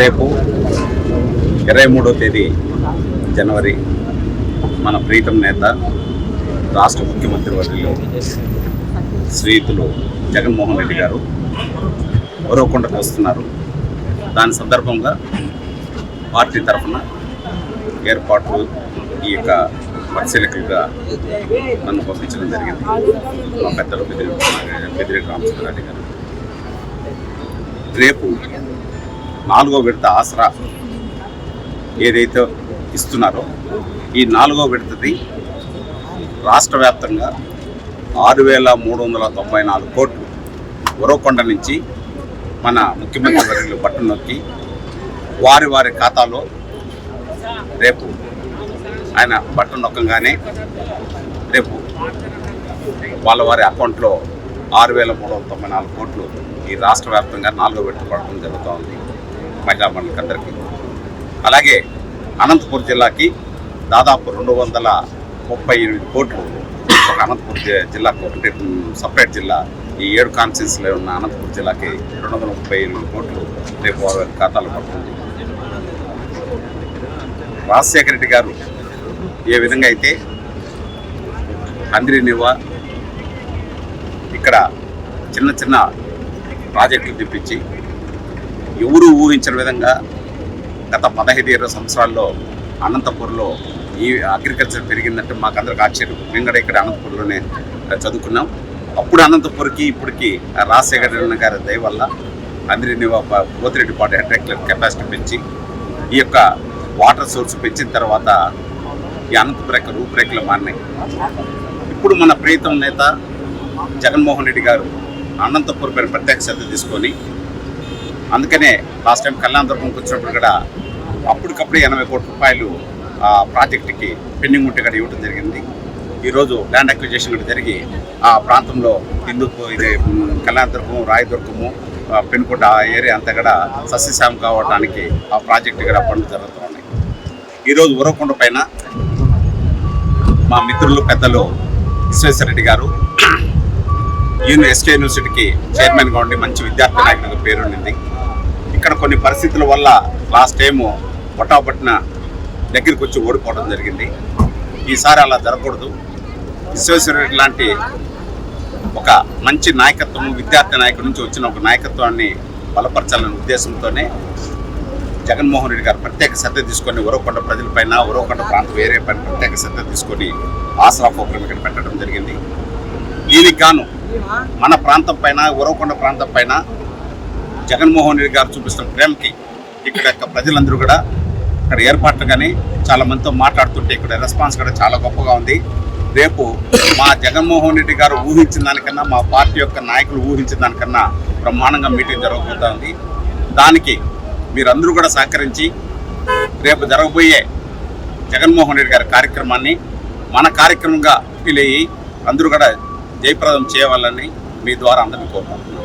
రేపు ఇరవై మూడో తేదీ జనవరి మన ప్రీతం నేత రాష్ట్ర ముఖ్యమంత్రి వర్యులు శ్రీయుతులు జగన్మోహన్ రెడ్డి గారు ఒరవకొండకు వస్తున్నారు. దాని సందర్భంగా పార్టీ తరఫున ఏర్పాట్లు ఈ యొక్క పరిశీలకులుగా నన్ను పంపించడం జరిగింది. మా పెద్దలు బెదిరి బెదిరి రామచంద్రారెడ్డి గారు. రేపు నాలుగో విడత ఆసరా ఏదైతే ఇస్తున్నారో ఈ నాలుగో విడతది రాష్ట్ర వ్యాప్తంగా ఆరు వేల మూడు వందల తొంభై నాలుగు కోట్లు ఉరవకొండ నుంచి మన ముఖ్యమంత్రి వర్యులు బట్టన్ నొక్కి వారి వారి ఖాతాలో రేపు ఆయన బట్టన్ నొక్కగానే రేపు వాళ్ళ వారి అకౌంట్లో ఆరు వేల మూడు వందల తొంభై నాలుగు కోట్లు ఈ రాష్ట్ర వ్యాప్తంగా నాలుగో విడత పడటం జరుగుతూ ఉంది మహిళా మండలికందరికీ. అలాగే అనంతపురం జిల్లాకి దాదాపు రెండు వందల ముప్పై ఎనిమిది కోట్లు ఒక అనంతపురం జి- జిల్లాకు అంటే సపరేట్ జిల్లా. ఈ ఏడు కాన్స్టిట్యూన్సీలో ఉన్న అనంతపురం జిల్లాకి రెండు వందల ముప్పై ఎనిమిది కోట్లు రేపు వారి పడుతుంది. రాజశేఖర రెడ్డి గారు ఏ విధంగా అయితే నివా ఇక్కడ చిన్న చిన్న ప్రాజెక్టులు తెప్పించి ఎవరూ ఊహించిన విధంగా గత పదహైదు ఇరవై సంవత్సరాల్లో అనంతపూర్లో ఈ అగ్రికల్చర్ పెరిగిందంటే మాకందరికి ఆశ్చర్యం. మేము కూడా ఇక్కడ అనంతపూర్లోనే చదువుకున్నాం. అప్పుడు అనంతపూర్కి ఇప్పటికి రాజశేఖర గారి దయ వల్ల అందరినీ పోతిరెడ్డిపాటి హెడ్రెక్లర్ కెపాసిటీ పెంచి ఈ యొక్క వాటర్ సోర్స్ పెంచిన తర్వాత ఈ అనంతపురం యొక్క రూపురేఖలు మారినాయి. ఇప్పుడు మన ప్రీతం నేత జగన్మోహన్ రెడ్డి గారు అనంతపురం పైన ప్రత్యేక శ్రద్ధ తీసుకొని అందుకనే లాస్ట్ టైం కళ్యాణదుర్గంకి వచ్చినప్పుడు కూడా అప్పటికప్పుడు ఎనభై కోట్ల రూపాయలు ఆ ప్రాజెక్టుకి పెండింగ్ ఉంటే కూడా ఇవ్వడం జరిగింది. ఈరోజు ల్యాండ్ అక్విజేషన్ కూడా జరిగి ఆ ప్రాంతంలో హిందూపు ఇది కళ్యాణ కళ్యాణదుర్గం రాయదుర్గము ఆ, పెనుకొండ ఆ ఏరియా అంతా కూడా సస్యశ్యామం కావడానికి ఆ ప్రాజెక్టు కూడా పనులు జరుగుతూ ఉన్నాయి. ఈరోజు ఉరవకొండ పైన మా మిత్రులు పెద్దలు విశ్వేశ్వరరెడ్డి గారు ఎస్కే యూనివర్సిటీకి చైర్మన్గా ఉండి మంచి విద్యార్థి నాయకుడిగా పేరుండింది ఇక్కడ కొన్ని పరిస్థితుల వల్ల లాస్ట్ టైము పొట్టాపట్టిన దగ్గరికి వచ్చి ఓడిపోవడం జరిగింది. ఈసారి అలా జరగకూడదు. విశ్వేశ్వరరెడ్డి లాంటి ఒక మంచి నాయకత్వం విద్యార్థి నాయకుడి నుంచి వచ్చిన ఒక నాయకత్వాన్ని బలపరచాలనే ఉద్దేశంతోనే జగన్మోహన్ రెడ్డి గారు ప్రత్యేక శ్రద్ధ తీసుకొని ఉరవకొండ ప్రజలపైన ఉరవకొండ ప్రాంతం వేరే పైన ప్రత్యేక శ్రద్ధ తీసుకొని ఆసరా ప్రోగ్రాం ఇక్కడ పెట్టడం జరిగింది. దీనికి గాను మన ప్రాంతం పైన ఉరవకొండ ప్రాంతం పైన జగన్మోహన్ రెడ్డి గారు చూపిస్తున్న ప్రేమకి ఇక్కడ యొక్క ప్రజలందరూ కూడా ఇక్కడ ఏర్పాట్లు కానీ చాలా మందితో మాట్లాడుతుంటే ఇక్కడ రెస్పాన్స్ కూడా చాలా గొప్పగా ఉంది. రేపు మా జగన్మోహన్ రెడ్డి గారు ఊహించిన దానికన్నా మా పార్టీ యొక్క నాయకులు ఊహించిన దానికన్నా బ్రహ్మాండంగా మీటింగ్ జరగబోతోంది దానికి మీరందరూ కూడా సహకరించి రేపు జరగబోయే జగన్మోహన్ రెడ్డి గారి కార్యక్రమాన్ని మన కార్యక్రమంగా ఫీల్ అయ్యి అందరూ కూడా జయప్రదం చేయవాలని మీ ద్వారా అందరికీ కోరుకుంటున్నాను.